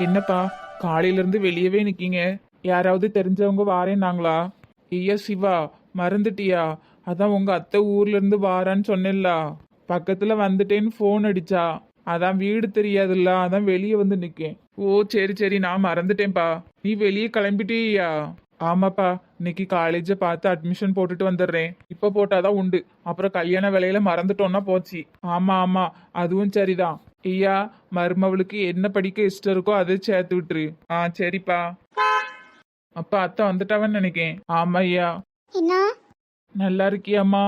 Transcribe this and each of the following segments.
என்னப்பா காலையில இருந்து வெளியவே நிக்கீங்க. யாராவது தெரிஞ்சவங்க வாரேன்னாங்களா? ஐயா சிவா மறந்துட்டியா? அதான் உங்க அத்தை ஊர்ல இருந்து வாரான்னு சொன்னேன்ல. பக்கத்துல வந்துட்டேன்னு ஃபோன் அடிச்சா. அதான் வீடு தெரியாதுல்ல அதான் வெளியே வந்து நிக்கேன். ஓ சரி சரி நான் மறந்துட்டேன்ப்பா. நீ வெளியே கிளம்பிட்டியா? ஆமாப்பா இன்னைக்கு காலேஜை பார்த்து அட்மிஷன் போட்டுட்டு வந்துடுறேன். இப்போ போட்டாதான் உண்டு. அப்புறம் கல்யாண வேலையில மறந்துட்டோம்னா போச்சு. ஆமா ஆமா அதுவும் சரிதான். ஐயா மருமவளுக்கு என்ன படிக்க இஷ்டம் இருக்கோ அதை சேர்த்து விட்டுரு. ஆ சரிப்பா. அப்பா அத்தை வந்துட்டாவன்னு நினைக்கேன். ஆமா ஐயா. என்ன? நல்லா இருக்கியாம்மா?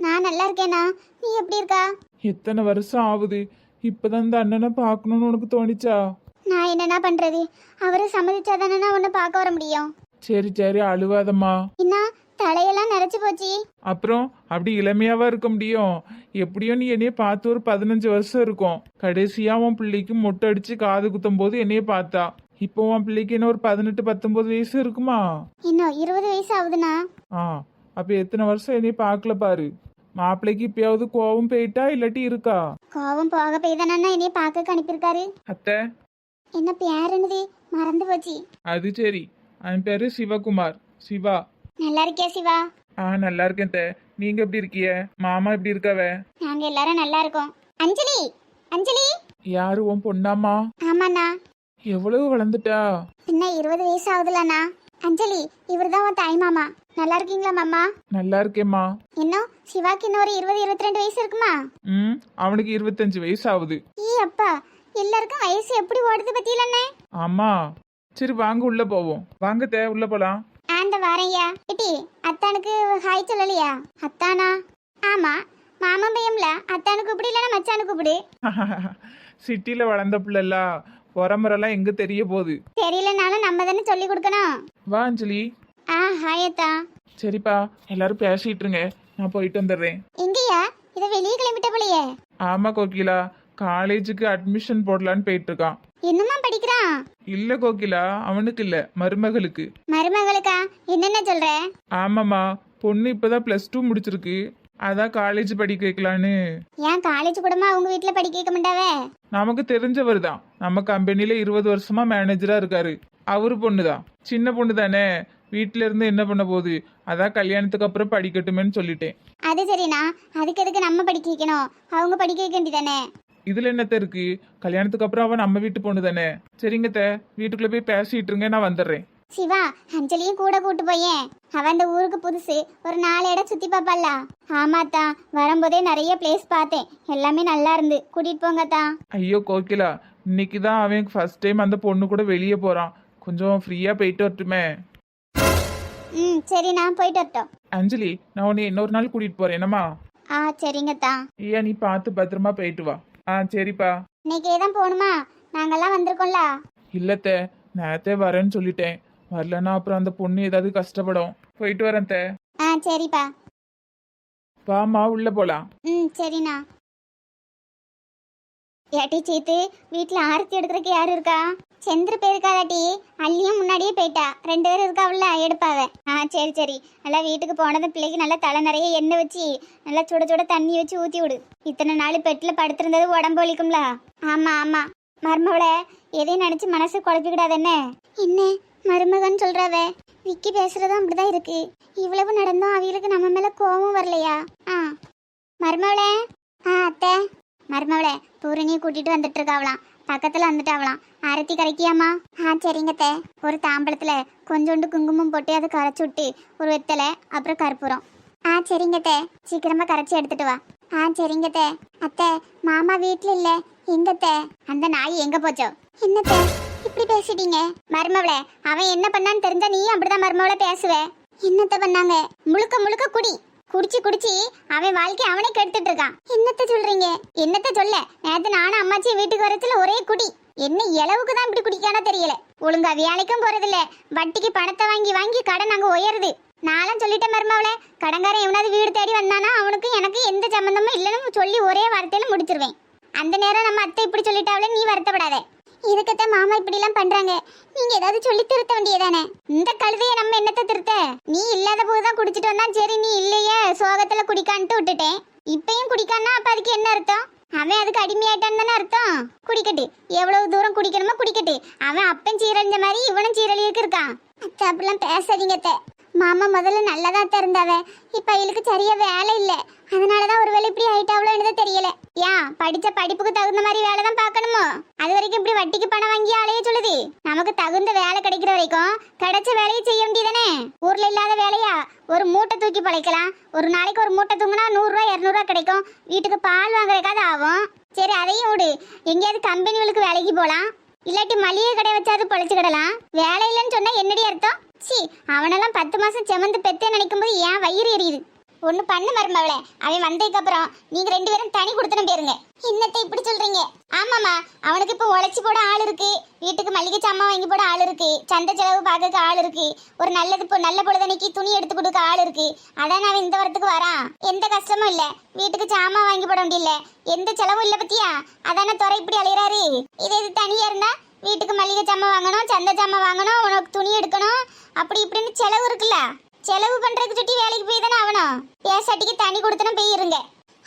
நான் நல்லா இருக்கேனா? நீ எப்படி இருக்கா? எத்தனை வருஷம் ஆகுது? இப்பதான் இந்த அண்ணனை பார்க்கணும்னு உனக்கு தோணிச்சா? நான் என்னண்ணா பண்றது? அவரு சம்மதிச்சாதானே உன்னை பார்க்க வர முடியும். சரி சரி அழுவாதம்மா. என்ன? தலையெல்லாம் நிறைச்சு போச்சு. அப்புறம் அப்படி இளமையாவா இருக்க முடியும். எப்படியும் நீ என்னைய பார்த்து ஒரு பதினஞ்சு வருஷம் இருக்கும். கடைசியா உன் பிள்ளைக்கு மொட்டை அடிச்சு காது குத்தும் போது என்னைய பார்த்தா. இப்போ உன் பிள்ளைக்கு என்ன ஒரு பதினெட்டு பத்தொன்பது வயசு இருக்குமா? இன்னும் இருபது வயசு ஆகுதுண்ணா. ஆ அப்ப எத்தனை வருஷம் என்னைய பார்க்கல பாரு. மாப்பிள்ளைக்கு இப்பயாவது கோவம் போயிட்டா இல்லாட்டி இருக்கா? கோவம் போக போய் தானே என்னைய பார்க்க அனுப்பியிருக்காரு. அத்தை. என்ன பேர் என்னது? மறந்து போச்சு. அது சரி. அவன் பேரு சிவகுமார். சிவா. நல்லா இருக்கியா சிவா? ஆ நல்லா இருக்கேன் தே. நீங்க எப்படி இருக்கிய? மாமா எப்படி இருக்காவ? நாங்க எல்லாரும் நல்லா இருக்கோம். அஞ்சலி அஞ்சலி. யாரு உன் பொண்ணாமா ஆமாண்ணா. எவ்வளவு வளர்ந்துட்டா? இன்னும் இருபது வயசு ஆகுதுலண்ணா அஞ்சலி இவர்தான் உன் தாய் மாமா. நல்லா இருக்கீங்களா மாமா? நல்லா இருக்கேம்மா. இன்னும் சிவாக்கு இன்னும் ஒரு இருபது இருபத்தி ரெண்டு வயசு இருக்குமா? ம் அவனுக்கு இருபத்தஞ்சு வயசு ஆகுது. ஈ அப்பா. எல்லாருக்கும் வயசு எப்படி ஓடுது பத்தியிலண்ணே? ஆமா. சரி வாங்க உள்ள போவோம். வாங்க தே உள்ள போலாம். ஆண்ட வாரையா இட்டி அத்தானுக்கு ஹாய் சொல்லலையா? அத்தானா? ஆமா மாமன் பையம்ல அத்தானு கூப்பிடு இல்லைன்னா மச்சானு கூப்பிடு. சிட்டில வளர்ந்த பிள்ளைல பொறமுறைலாம் எங்க தெரிய போகுது? தெரியலனாலும் நம்ம தானே சொல்லி கொடுக்கணும். வா அஞ்சலி. ஆ ஹாய் அத்தா. சரிப்பா எல்லாரும் பேசிட்டு இருங்க. நான் போயிட்டு வந்துடுறேன். எங்கய்யா இதை வெளியே கிளம்பிட்ட போலையே. ஆமா கோகிலா. காலேஜுக்கு அட்மிஷன் போடலான்னு போயிட்டு இருக்கான். இன்னுமா படிக்கிறான் இல்ல கோகிலா அவனுக்கு இல்ல மருமகளுக்கு. மருமகளுக்கா? என்னென்ன சொல்ற? ஆமாம்மா பொண்ணு இப்பதான் பிளஸ் டூ முடிச்சிருக்கு. அதான் காலேஜ் படிக்க வைக்கலான்னு. ஏன் காலேஜ் கூடமா அவங்க வீட்டுல படிக்க வைக்க மாட்டாவே? நமக்கு தெரிஞ்சவர் தான். நம்ம கம்பெனில இருபது வருஷமா மேனேஜரா இருக்காரு. அவரு பொண்ணு தான் சின்ன பொண்ணு தானே. வீட்ல இருந்து என்ன பண்ண போகுது? அதான் கல்யாணத்துக்கு அப்புறம் படிக்கட்டுமேன்னு சொல்லிட்டேன். அது சரிண்ணா. அதுக்கு எதுக்கு நம்ம படிக்க வைக்கணும்? அவங்க படிக்க வைக்க வேண்டியதானே? இதுல என்னத்த இருக்கு? கல்யாணத்துக்கு அப்புறம் அவன் நம்ம வீட்டு பொண்ணு தானே. சரிங்க தே வீட்டுக்குள்ள போய் பேசிட்டு இருங்க நான் வந்துடுறேன். சிவா அஞ்சலியும் கூட கூட்டு போயேன் அவன் இந்த ஊருக்கு புதுசு. ஒரு நாலு இடம் சுத்தி பாப்பால ஆமாத்தா வரும்போதே நிறைய பிளேஸ் பார்த்தேன். எல்லாமே நல்லா இருந்து. கூட்டிட்டு போங்கத்தா. ஐயோ கோகிலா இன்னைக்கு தான் அவன் ஃபர்ஸ்ட் டைம் அந்த பொண்ணு கூட வெளியே போறான். கொஞ்சம் ஃப்ரீயா போயிட்டு வரட்டுமே. ம் சரிண்ணா போயிட்டு வரட்டும். அஞ்சலி நான் உன்னை இன்னொரு நாள் கூட்டிட்டு போறேன். என்னம்மா? ஆ சரிங்கத்தா. ஐயா நீ பார்த்து பத்திரமா போயிட்டு வா. ஆ சரிப்பா. இன்னைக்கே தான் போகணுமா நாங்கெல்லாம் வந்திருக்கோம்ல. இல்லத்த நேத்தே வரேன்னு சொல்லிட்டேன். வரலன்னா அப்புறம் அந்த பொண்ணு ஏதாவது கஷ்டப்படும். போயிட்டு வரேன் தே. ஆ சரிப்பா. வாமா உள்ள போலாம். ம் சரிண்ணா. ஏட்டி சீத்து வீட்டில் ஆரத்தி எடுக்கிறதுக்கு யார் இருக்கா? செந்திரு போயிருக்காதாட்டி அள்ளியும் முன்னாடியே போயிட்டா. ரெண்டு பேரும் இருக்காவில்ல எடுப்பாவ. ஆ சரி சரி. நல்லா வீட்டுக்கு போனதும் பிள்ளைக்கு நல்லா தலை நிறைய எண்ணெய் வச்சு நல்லா சுட சுட தண்ணி வச்சு ஊற்றி விடு. இத்தனை நாள் பெட்டில் படுத்திருந்தது உடம்பு வலிக்கும்ல. ஆமாம் ஆமாம் மருமவள எதையும் நினச்சி மனசு குழப்பிக்கிடாது என்ன? என்ன மருமகன் சொல்கிறாவ விக்கி பேசுறதும் அப்படிதான் இருக்கு. இவ்வளவு நடந்தோம் அவங்களுக்கு நம்ம மேல கோபம் வரலையா? ஆ. மருமவளே. ஆ அத்தை. மருமவளே பூரணியை கூட்டிட்டு வந்துட்டு இருக்காவலாம் பக்கத்துல வந்துட்டாவலாம் அரைத்தி கரைக்கியாமா ஆ சரிங்கத்த ஒரு தாம்பளத்துல கொஞ்சோண்டு குங்குமம் போட்டு அதை கரைச்சி விட்டு ஒரு வெத்தலை அப்புறம் கற்பூரம். ஆ சரிங்கத்த சீக்கிரமா கரைச்சி எடுத்துட்டு வா. ஆ சரிங்க அத்தை மாமா வீட்டுல இல்ல. எங்க அந்த நாய் எங்க போச்சோ? என்னத்த இப்படி பேசிட்டீங்க. மருமவளே அவன் என்ன பண்ணான்னு தெரிஞ்சா நீயும் அப்படிதான் மருமவளை பேசுவ. என்னத்த பண்ணாங்க? முழுக்க முழுக்க குடி. குடிச்சு குடிச்சு அவன் வாழ்க்கை அவனே கெடுத்துட்டு இருக்கான் என்னத்த சொல்றீங்க? என்னத்த சொல்ல? நேத்து நானும் அம்மாச்சி வீட்டுக்கு வரத்துல ஒரே குடி. என்ன இளவுக்கு தான் இப்படி குடிக்கானோ தெரியல. ஒழுங்கா வேலைக்கும் போறதில்ல. வட்டிக்கு பணத்தை வாங்கி வாங்கி கடன் அங்க உயருது. நானும் சொல்லிட்டேன் மருமாவளே கடங்காரன் எவனாவது வீடு தேடி வந்தானா அவனுக்கு எனக்கு எந்த சம்மந்தமும் இல்லைன்னு சொல்லி ஒரே வார்த்தையில முடிச்சிருவேன். அந்த நேரம் நம்ம அத்தை இப்படி சொல்லிட்டாவளே நீ வருத்தப்படாத. இதுக்கத்தான் மாமா இப்படி எல்லாம் பண்றாங்க. நீங்க ஏதாவது சொல்லி திருத்த வேண்டியதானே இந்த கழுதையை நம்ம என்னத்தை திருத்த? நீ இல்லாத போதுதான் குடிச்சிட்டு வந்தா சரி நீ இல்லையே சோகத்துல குடிக்கான்ட்டு விட்டுட்டேன். இப்பயும் குடிக்கான்னா அப்ப அதுக்கு என்ன அர்த்தம்? அவன் அதுக்கு அடிமையாயிட்டான்னு தானே அர்த்தம்? குடிக்கட்டு. எவ்வளவு தூரம் குடிக்கணுமோ குடிக்கட்டு. அவன் அப்பன் சீரழிஞ்ச மாதிரி இவனும் சீரழிவுக்கு இருக்கான். அத்தை அப்படிலாம் பேசாதீங்க அத்தை. மாமா முதல்ல நல்லதா இருந்தாவ இப்ப இவளுக்கு சரியா வேலை இல்லை. அதனாலதான் ஒரு வேலை இப்படி ஆயிட்டாவளோன்னு தெரியல. ஏன் படிச்ச படிப்புக்கு தகுந்த மாதிரி வேலை தான் பார்க்கணுமோ? அது வரைக்கும் இப்படி வட்டிக்கு பணம் வாங்கி அலைய சொல்லுது. நமக்கு தகுந்த வேலை கிடைக்கிற வரைக்கும் கிடைச்ச வேலையை செய்ய வேண்டியதானே ஊர்ல இல்லாத வேலையா? ஒரு மூட்டை தூக்கி பழைக்கலாம். ஒரு நாளைக்கு ஒரு மூட்டை தூங்கினா நூறுரூவா இரநூறுவா கிடைக்கும். வீட்டுக்கு பால் வாங்குறதுக்காவது ஆகும். சரி அதையும் விடு. எங்கேயாவது கம்பெனிகளுக்கு வேலைக்கு போகலாம் இல்லாட்டி மளிகை கடை வச்சாவது கிடலாம். வேலை இல்லைன்னு சொன்னா என்னடி அர்த்தம்? சி அவனெல்லாம் பத்து மாசம் செமந்து பெத்தே நினைக்கும் போது ஏன் வயிறு எரியுது. ஒண்ணு பண்ணு மருமவளே அவன் வந்ததுக்கு அப்புறம் ரெண்டு பேரும் தனி கொடுத்துன போயிருங்க என்னத்தை இப்படி சொல்றீங்க? ஆமாமா அவனுக்கு இப்போ உழைச்சி போட ஆள் இருக்கு. வீட்டுக்கு மளிகை சாமான் வாங்கி போட ஆள் இருக்கு. சந்தை செலவு பார்க்க ஆள் இருக்கு. ஒரு நல்லது இப்போ நல்ல பொழுதனைக்கு துணி எடுத்து கொடுக்க ஆள் இருக்கு. அதான் அவன் இந்த வரத்துக்கு வரான். எந்த கஷ்டமும் இல்ல. வீட்டுக்கு சாமான் வாங்கி போட முடியல எந்த செலவும் இல்ல பத்தியா? அதானே துறை இப்படி அலையிறாரு. இதே இது தனியா இருந்தா வீட்டுக்கு மளிகை சாமான் வாங்கணும் சந்தை சாமான் வாங்கணும் உனக்கு துணி எடுக்கணும். அப்படி இப்படின்னு செலவு இருக்குல்ல. செலவு பண்றதுக்கு சுட்டி வேலைக்கு போய் தானே ஆகணும். பேசாட்டிக்கு தண்ணி கொடுத்தனும் போய் இருங்க.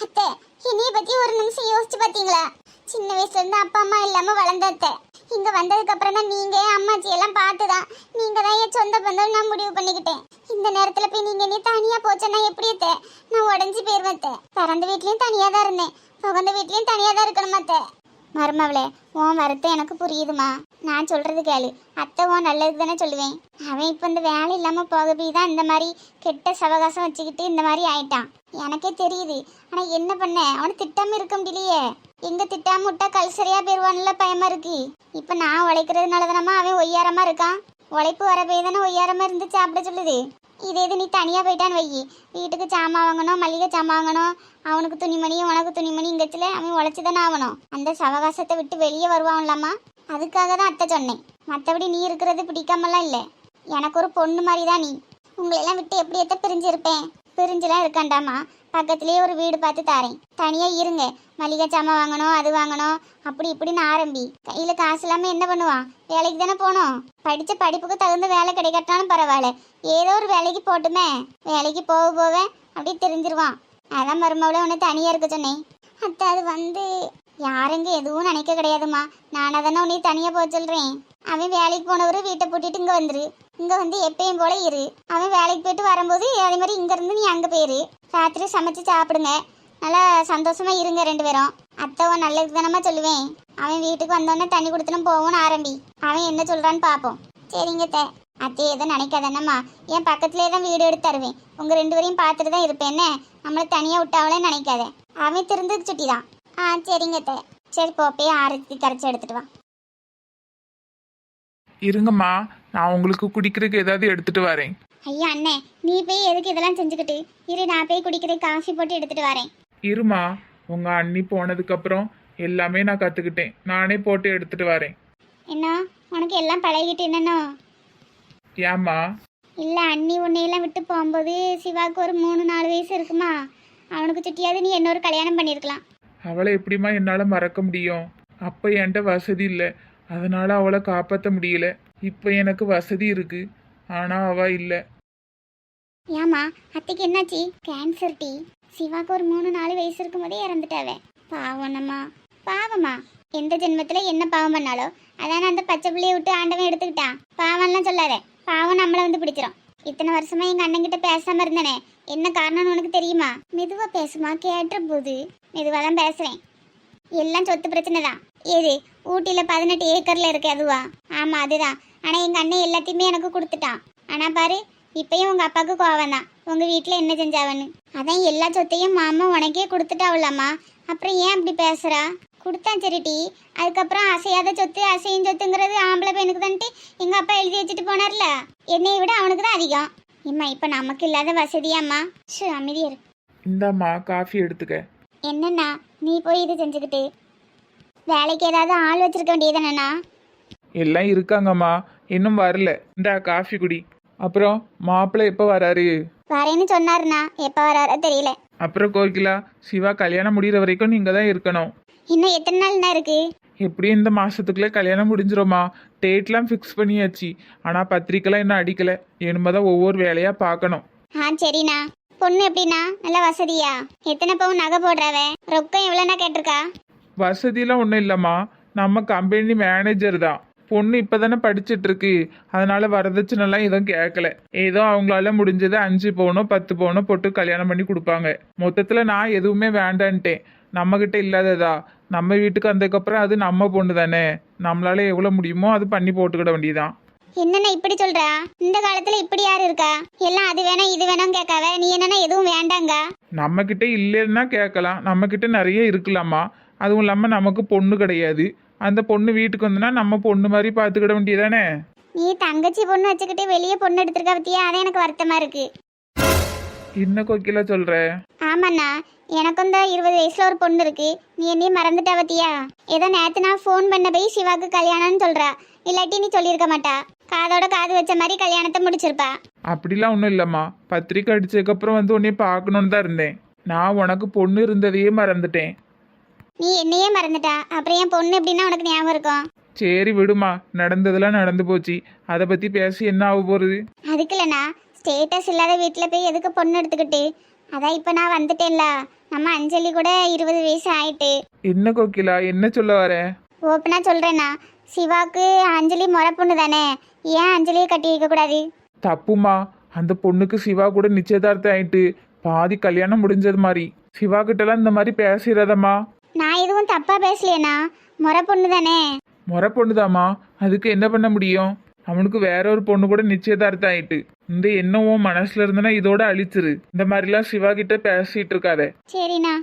அத்தை என்னைய பத்தி ஒரு நிமிஷம் யோசிச்சு பாத்தீங்களா? சின்ன வயசுல இருந்து அப்பா அம்மா இல்லாம வளர்ந்த அத்தை. இங்க வந்ததுக்கு அப்புறம் தான் நீங்க அம்மாச்சி எல்லாம் பார்த்துதான். நீங்க தான் என் சொந்த பந்தம் நான் முடிவு பண்ணிக்கிட்டேன். இந்த நேரத்துல போய் நீங்க நீ தனியா போச்சேன்னா எப்படி அத்தை? நான் உடஞ்சி போயிருவேன் அத்தை. பிறந்த வீட்லயும் தனியா தான் இருந்தேன். புகுந்த வீட்லயும் தனியா தான் இருக்கணும் அத்தை? மருமவளே உன் வருத்தம் எனக்கு புரியுதுமா. நான் சொல்றது கேளு. அத்தை உன் நல்லது தானே சொல்லுவேன். அவன் இப்போ இந்த வேலை இல்லாம போக போய் தான் இந்த மாதிரி கெட்ட சவகாசம் வச்சுக்கிட்டு இந்த மாதிரி ஆயிட்டான். எனக்கே தெரியுது. ஆனா என்ன பண்ண? அவனை திட்டம் இருக்க முடியலையே. எங்க திட்டாம விட்டா கல்சரியாக போயிருவான்ல பயமா இருக்கு. இப்ப நான் உழைக்கிறதுனால தானமா அவன் ஒய்யாரமா இருக்கான்? உழைப்பு வர போய் தானே ஒய்யாரமா இருந்து சாப்பிட சொல்லுது. இதே இது நீ தனியாக போயிட்டான்னு வை வீட்டுக்கு சாமான் வாங்கணும் மளிகை சாமான் வாங்கணும். அவனுக்கு துணிமணி உனக்கு துணிமணி இங்கச்சில அவன் உழைச்சி தானே ஆகணும். அந்த சவகாசத்தை விட்டு வெளியே வருவான்லாமா அதுக்காக தான் அத்தை சொன்னேன். மற்றபடி நீ இருக்கிறது பிடிக்காமலாம் இல்லை. எனக்கு ஒரு பொண்ணு மாதிரி தான் நீ உங்களெல்லாம் விட்டு எப்படி எத்த பிரிஞ்சிருப்பேன்? பிரிஞ்சுலாம் இருக்காண்டாமா பக்கத்துலேயே ஒரு வீடு பார்த்து தாரேன். தனியாக இருங்க. மளிகை சாமான் வாங்கணும் அது வாங்கணும். அப்படி இப்படின்னு ஆரம்பி. கையில் காசு இல்லாமல் என்ன பண்ணுவான் வேலைக்கு தானே போகணும். படித்த படிப்புக்கு தகுந்த வேலை கிடைக்கட்டாலும் பரவாயில்ல. ஏதோ ஒரு வேலைக்கு போட்டுமே. வேலைக்கு போக போக அப்படியே தெரிஞ்சிருவான். அதான் மருமவளை உன்னை தனியாக இருக்க சொன்னேன். அத்தை அது வந்து யாருங்க எதுவும் நினைக்க கிடையாதும்மா. நானாக தானே உன்னை தனியாக போக சொல்கிறேன் அவன் வேலைக்கு போனவரு வீட்டை பூட்டிட்டு இங்கே வந்துரு. இங்கே வந்து எப்பயும் போல இரு. அவன் வேலைக்கு போயிட்டு வரும்போது அதே மாதிரி இங்கேருந்து நீ அங்கே போயிரு. ராத்திரி சமைச்சு சாப்பிடுங்க. நல்லா சந்தோஷமா இருங்க ரெண்டு பேரும். அத்தவன் நல்லது தானம்மா சொல்லுவேன். அவன் வீட்டுக்கு வந்தோடனே தண்ணி கொடுத்துன்னு போவோன்னு ஆரம்பி. அவன் என்ன சொல்கிறான்னு பார்ப்போம் சரிங்க தே அத்தையை எதுவும் நினைக்காதானம்மா என் பக்கத்துலேயே தான் வீடு எடுத்து தருவேன். உங்கள் ரெண்டு பேரையும் பார்த்துட்டு தான் இருப்பேன் என்ன நம்மளை தனியாக விட்டாவளே நினைக்காத. அவன் திருந்து சுட்டி தான் ஆ சரிங்க தே சரி போ போய் ஆரத்தி கரைச்சி எடுத்துட்டு வா. இருங்கம்மா நான் உங்களுக்கு குடிக்கிறதுக்கு ஏதாவது எடுத்துட்டு வரேன். ஐயா அண்ணே நீ போய் எதுக்கு இதெல்லாம் செஞ்சுக்கிட்டு? இரு நான் போய் குடிக்கிற காஃபி போட்டு எடுத்துட்டு வரேன். இருமா உங்க அண்ணி போனதுக்கு அப்புறம் எல்லாமே நான் கத்துக்கிட்டேன். நானே போட்டு எடுத்துட்டு வரேன். என்ன? உனக்கு எல்லாம் பழகிட்டு என்னன்னோ? ஏம்மா? இல்ல அண்ணி உன்னையெல்லாம் விட்டு போகும்போது சிவாவுக்கு ஒரு மூணு நாலு வயசு இருக்குமா? அவனுக்கு சுட்டியாவது நீ இன்னொரு கல்யாணம் பண்ணியிருக்கலாம். அவளை எப்படிம்மா என்னால் மறக்க முடியும்? அப்போ என்கிட்ட வசதி இல்லை. அதனால அவளை காப்பாற்ற முடியல. இப்போ எனக்கு வசதி இருக்கு. ஆனால் அவ இல்லை. ஏமா அத்தைக்கு என்னாச்சு? கேன்சர் டீ. சிவாக்கு ஒரு மூணு நாலு வயசு இருக்கும்போதே இறந்துட்டாவே. பாவம்மா. பாவமா எந்த ஜென்மத்துல என்ன பாவம் பண்ணாலோ அதான அந்த பச்சை பிள்ளைய விட்டு ஆண்டவன் எடுத்துக்கிட்டான். பாவம்லாம் சொல்லாத. பாவம் நம்மளை வந்து பிடிச்சிரும். இத்தனை வருஷமா எங்க அண்ணன் கிட்ட பேசாம இருந்தனே. என்ன காரணம்னு உனக்கு தெரியுமா? மெதுவா பேசுமா கேட்ட போது. மெதுவா தான் பேசுறேன். எல்லாம் சொத்து பிரச்சனை தான். ஏது? ஊட்டியில பதினெட்டு ஏக்கர்ல இருக்கு அதுவா? ஆமா அதுதான். ஆனா எங்க அண்ணன் எல்லாத்தையுமே எனக்கு கொடுத்துட்டான். ஆனா பாரு இப்பயும் உங்க அப்பாவுக்கு கோவம் தான் உங்க வீட்டுல என்ன செஞ்சாவன்னு? அதான் எல்லா சொத்தையும் மாமா உனக்கே கொடுத்துட்டாவுலாமா? அப்புறம் ஏன் அப்படி பேசுறா? கொடுத்தான் சரிட்டி அதுக்கப்புறம் அசையாத சொத்து அசையும் சொத்துங்கிறது ஆம்பளை பையனுக்கு தான்ட்டு எங்க அப்பா எழுதி வச்சுட்டு போனார்ல? என்னைய விட அவனுக்கு தான் அதிகம். இம்மா இப்ப நமக்கு இல்லாத வசதியாம்மா? ஷு அமைதியர் இந்தாம்மா காஃபி எடுத்துக்க. என்னண்ணா நீ போய் இது செஞ்சுக்கிட்டு. வேலைக்கு ஏதாவது ஆள் வச்சிருக்க வேண்டியதானண்ணா எல்லாம் இருக்காங்கம்மா. இன்னும் வரல. இந்தா காஃபி குடி. அப்புறம் மாப்பிள்ளை எப்போ வராரு? வரேன்னு சொன்னாருண்ணா. எப்போ வராரோ தெரியல. அப்புறம் கோகிலா சிவா கல்யாணம் முடிகிற வரைக்கும் நீங்கள் தான் இருக்கணும். இன்னும் எத்தனை நாள்ண்ணா இருக்கு? எப்படியும் இந்த மாசத்துக்குள்ள கல்யாணம் முடிஞ்சிருமா டேட்லாம் ஃபிக்ஸ் பண்ணியாச்சு. ஆனால் பத்திரிக்கைலாம் இன்னும் அடிக்கலை. இனிமே தான் ஒவ்வொரு வேலையாக பார்க்கணும். ஆ சரிண்ணா. பொண்ணு எப்படின்னா நல்ல வசதியா? எத்தனை பவுன் நகை போடுறாவ? ரொக்கம் எவ்வளோனா கேட்டிருக்கா? வசதியெல்லாம் ஒன்றும் இல்லைம்மா. நம்ம கம்பெனி மேனேஜர் தான். பொண்ணு இப்போதானே படிச்சிட்டு இருக்கு அதனால வரதட்சணைலாம் எதுவும் கேட்கல ஏதோ அவங்களால முடிஞ்சது அஞ்சு பவுனோ பத்து பவுனோ போட்டு கல்யாணம் பண்ணி கொடுப்பாங்க. மொத்தத்தில் நான் எதுவுமே வேண்டான்ட்டேன். நம்மக்கிட்ட இல்லாததா? நம்ம வீட்டுக்கு வந்ததுக்கப்புறம் அது நம்ம பொண்ணு தானே. நம்மளால எவ்வளோ முடியுமோ அது பண்ணி போட்டுக்கிட வேண்டியதான் என்னண்ணா இப்படி சொல்றா? இந்த காலத்துல இப்படி யாரு இருக்கா? எல்லாம் அது வேணாம் இது வேணும் கேட்காவ நீ என்னன்னா எதுவும் வேண்டாங்க? நம்மக்கிட்ட இல்லைன்னா கேட்கலாம். நம்மக்கிட்ட நிறைய இருக்கலாமா? அதுவும் இல்லாமல் நமக்கு பொண்ணு கிடையாது. அந்த பொண்ணு வீட்டுக்கு வந்தனா நம்ம பொண்ணு மாதிரி பார்த்துக்கிட வேண்டியதானே? நீ தங்கச்சி பொண்ணு வச்சுக்கிட்டு வெளியே பொண்ணு எடுத்திருக்க பத்தியா? அதான் எனக்கு வருத்தமா இருக்கு. என்ன கோக்கில சொல்ற? ஆமாண்ணா. எனக்கும் இந்த இருபது வயசுல ஒரு பொண்ணு இருக்கு. நீ என்னையும் மறந்துட்டா பத்தியா? ஏதோ நேத்து நான் ஃபோன் பண்ண போய் சிவாக்கு கல்யாணம்னு சொல்றா. இல்லாட்டி நீ சொல்லியிருக்க மாட்டா. காதோட காது வச்ச மாதிரி கல்யாணத்தை முடிச்சிருப்பா. அப்படிலாம் ஒன்றும் இல்லைம்மா. பத்திரிக்கை அடிச்சதுக்கப்புறம் வந்து உன்னைய பார்க்கணுன்னு தான் இருந்தேன். நான் உனக்கு பொண்ணு இருந்ததையே மறந்துட்டேன். நீ என்னையே மறந்துட்டா? அப்புறம் என் பொண்ணு எப்படின்னா உனக்கு ஞாபகம் இருக்கும் சரி விடுமா. நடந்ததெல்லாம் நடந்து போச்சு. அதை பற்றி பேசி என்ன ஆக போகிறது அதுக்கு இல்லைண்ணா. ஸ்டேட்டஸ் இல்லாத வீட்டில் போய் எதுக்கு பொண்ணு எடுத்துக்கிட்டு? அதான் இப்போ நான் வந்துட்டேன்ல. நம்ம அஞ்சலி கூட இருபது வயசு ஆயிட்டு. என்ன கோகிலா? என்ன சொல்ல வர? ஓப்பனா சொல்கிறேண்ணா சிவாக்கு அஞ்சலி முறை பொண்ணு தானே. ஏன் அஞ்சலியை கட்டி வைக்கக்கூடாது தப்புமா. அந்த பொண்ணுக்கு சிவா கூட நிச்சயதார்த்தம் ஆயிட்டு பாதி கல்யாணம் முடிஞ்சது மாதிரி. சிவா கிட்டலாம் இந்த மாதிரி பேசிடாதம்மா. நான் எதுவும் தப்பாக பேசலையேண்ணா. முறை பொண்ணு தானே முறை பொண்ணுதாம்மா. அதுக்கு என்ன பண்ண முடியும்? அவனுக்கு வேற ஒரு பொண்ணு கூட நிச்சயதார்த்தம் ஆயிட்டு இந்த உன் மனசுல இருந்தனா இதோட அழிச்சிரு. இந்த மாதிரிலாம் சிவா கிட்ட பேசிட்டு இருக்காத. சரிண்ணா.